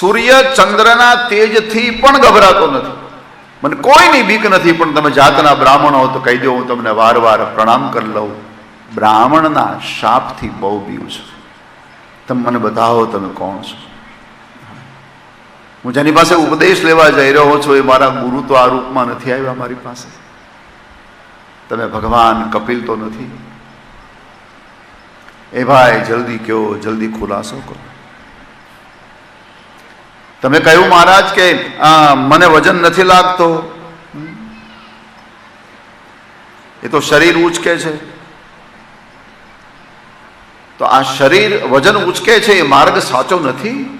સૂર્ય ચંદ્રના તેજથી પણ ગભરાતો નથી. મને કોઈની બીક નથી, પણ તમે જાતના બ્રાહ્મણ હો તો કહી દો, હું તમને વાર વાર પ્રણામ કરી લઉં. બ્રાહ્મણના શાપથી બહુ બીવું છું. તમે મને બતાવો, તમે કોણ છો? હું જેની પાસે ઉપદેશ લેવા જઈ રહ્યો છું, એ મારા ગુરુ તો આ રૂપમાં નથી આવ્યા મારી પાસે. તમે ભગવાન કપિલ તો નથી. એ ભાઈ, જલ્દી કયો જલ્દી ખુલાસો કરો. તમે કહ્યું મહારાજ કે મને વજન નથી લાગતો. એ તો શરીર ઉચકે છે. તો આ શરીર વજન ઉચકે છે એ માર્ગ સાચો નથી?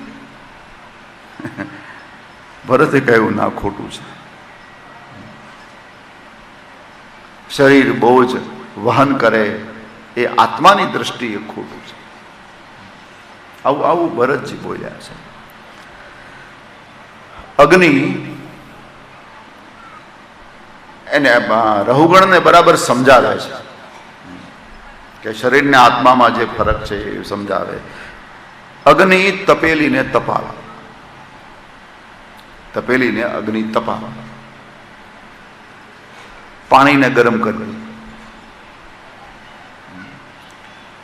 ભરતે કહ્યું, ના, ખોટું છે. શરીર બોજ વહન કરે એ આત્માની દ્રષ્ટિએ ખોટું છે. આવું આવું ભરતજી બોલ્યા છે. અગ્નિ એને રહુગણને બરાબર સમજાવે છે. કે શરીરને આત્મામાં જે ફરક છે એ સમજાવે. અગ્નિ તપેલીને તપાવે. તપેલીને અગ્નિ તપાવે. પાણીને ગરમ કરવી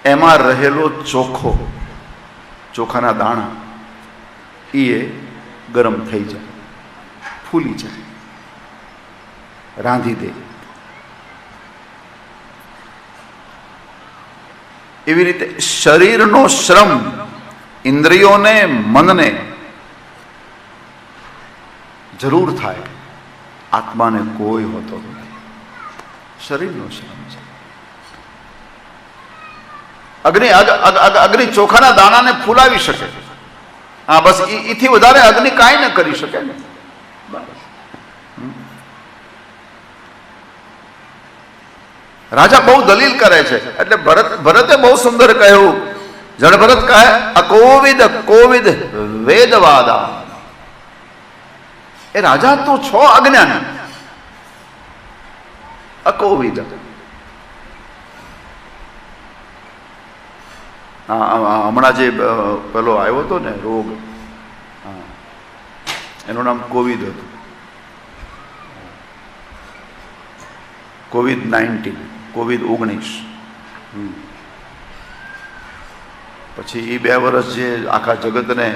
એમાં રહેલો ચોખો, ચોખાના દાણા એ ગરમ થઈ જાય, ફૂલી જાય, રાંધી દે. એવી રીતે શરીરનો શ્રમ ઇન્દ્રિયોને, મનને જરૂર થાય, આત્માને કોઈ હોતો નથી. શરીરનો શ્રમ છે. અગ્નિ, અગ- અગ- અગ- અગ્નિ ચોખાના દાણાને ફૂલાવી શકે. હા, બસ એથી વધારે અગ્નિ કાંઈ ન કરી શકે ને. રાજા બહુ દલીલ કરે છે. એટલે ભરત ભરતે બહુ સુંદર કહ્યું. જળ ભરત કહે અકોવિદ કોવિદ વેદવાદા. એ રાજા તો છો અજ્ઞાની. અકોવિદ હા, હા, હમણાં જે પેલો આવ્યો હતો ને રોગ. એનું નામ કોવિડ હતું. કોવિડ નાઇન્ટીન કોવિડ ઓગણીસ. પછી એ બે વર્ષ જે આખા જગતને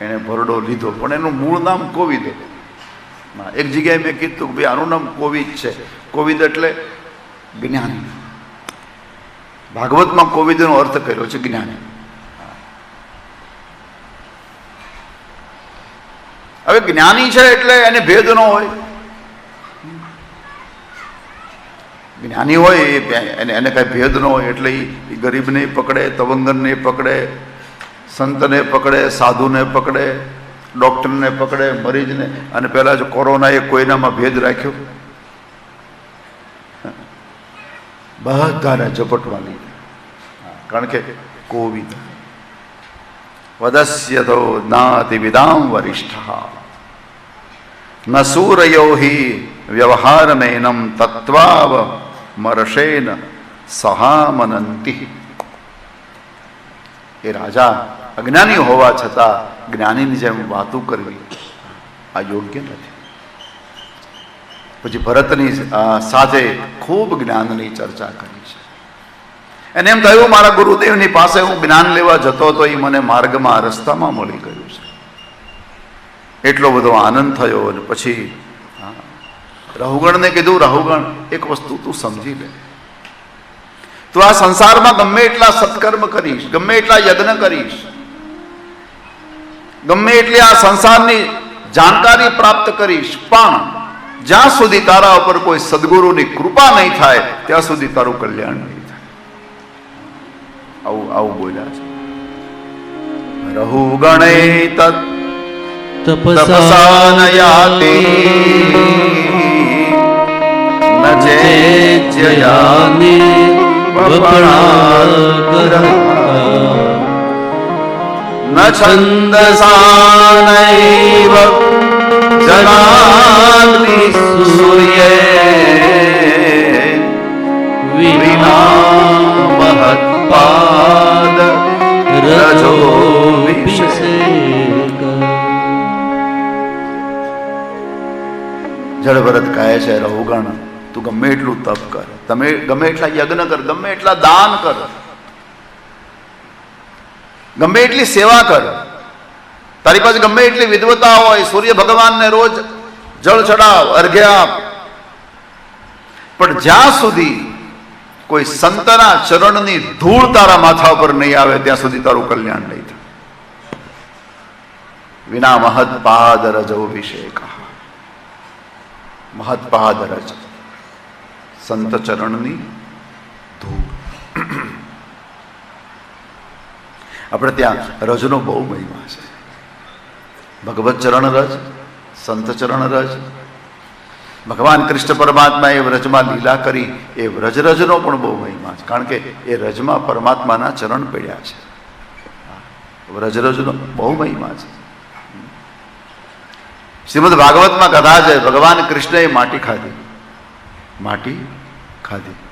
એણે ભરડો લીધો, પણ એનું મૂળ નામ કોવિદ હતું. એક જગ્યાએ મેં કીધું કે ભાઈ, આનું નામ કોવિદ છે. કોવિદ એટલે જ્ઞાની ભાગવતમાં કોવિદનો અર્થ કર્યો છે જ્ઞાની. હવે જ્ઞાની છે એટલે એને ભેદ ન હોય. જ્ઞાની હોય એને એને કાંઈ ભેદ ન હોય એટલે એ ગરીબને પકડે તવંગનને પકડે, સંતને પકડે, સાધુને પકડે, ડૉક્ટરને પકડે, મરીજને. અને પહેલાં જ કોરોનાએ કોઈનામાં ભેદ રાખ્યો. બધાને ઝપટવાની. કારણ કે કોવિદ. વદસ્ય તો નાતિ વિદામ વરિષ્ઠ. ન સૂરયો હિ વ્યવહારમેનમ તત્વાવ મરશેન સહામનંતિ. એ રાજા અજ્ઞાની હોવા છતાં જ્ઞાનીની જેમ વાતું કરવી આ યોગ્ય નથી. પછી ભરતની સાથે ખૂબ જ્ઞાનની ચર્ચા કરી છે. એને એમ થયું, મારા ગુરુદેવની પાસે હું જ્ઞાન લેવા જતો હતો એ મને માર્ગમાં રસ્તામાં મળી ગયું છે. એટલો બધો આનંદ થયો અને પછી રહુગણને કીધું, રહુગણ, એક વસ્તુ તું સમજી લે. તું આ સંસારમાં ગમે એટલા સત્કર્મ કરીશ, ગમે એટલા યજ્ઞ કરીશ, ગમે એટલી આ સંસારની જાણકારી પ્રાપ્ત કરીશ, પણ જ્યાં સુધી તારા ઉપર કોઈ સદગુરુની કૃપા નહીં થાય, ત્યાં સુધી તારું કલ્યાણ નહીં થાય. આવું આવું બોલ્યા છે. રહુ ગણે તપસાનયાતિ ન છંદસાનૈવ जगाग्नि सूर्य विना महत्पाद रजो विषसे જળ વ્રત કહે છે રહુગણ તું ગમે એટલું તપ કર તમે ગમે એટલા યજ્ઞ કર ગમે એટલા દાન કર ગમે એટલી સેવા કર તારી પાસે ગમે એટલી વિદવતા હોય, સૂર્ય ભગવાનને રોજ જળ ચડાવ અર્ઘ્ય આપ પણ જ્યાં સુધી કોઈ સંતના ચરણની ધૂળ તારા માથા પર નહીં આવે, ત્યાં સુધી તારું કલ્યાણ નહીં થાય. વિના મહત્પાદ રજ અભિષેક. મહત્પાદ રજ. સંત ચરણની ધૂળ. આપણે ત્યાં રજનો બહુ મહિમા છે. ભગવત ચરણ રજ, સંત ચરણ રજ. ભગવાન કૃષ્ણ પરમાત્મા એ વ્રજમાં લીલા કરી, એ વ્રજ રજનો પણ બહુ મહિમા છે. કારણ કે એ રજમાં પરમાત્માના ચરણ પડ્યા છે. વ્રજ રજનો બહુ મહિમા છે. શ્રીમદ ભાગવતમાં કથા છે, ભગવાન કૃષ્ણએ માટી ખાધી. માટી ખાધી.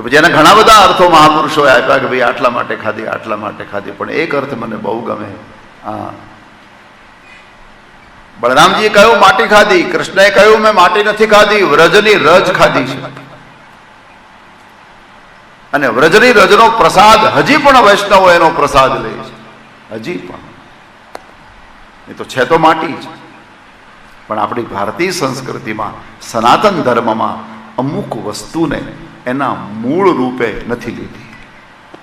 તો પછી એના ઘણા બધા અર્થો મહાપુરુષોએ આપ્યા કે ભાઈ આટલા માટે ખાધી, આટલા માટે ખાધી. પણ એક અર્થ મને બહુ ગમે. હા. બળરામજીએ કહ્યું, માટી ખાધી. કૃષ્ણએ કહ્યું, મેં માટી નથી ખાધી, વ્રજની રજ ખાધી છે. અને વ્રજની રજનો પ્રસાદ, હજી પણ વૈષ્ણવો એનો પ્રસાદ લે છે. હજી પણ. એ તો છે તો માટી જ. પણ આપણી ભારતીય સંસ્કૃતિમાં સનાતન ધર્મમાં અમુક વસ્તુને એના મૂળ રૂપે નથી લીધી.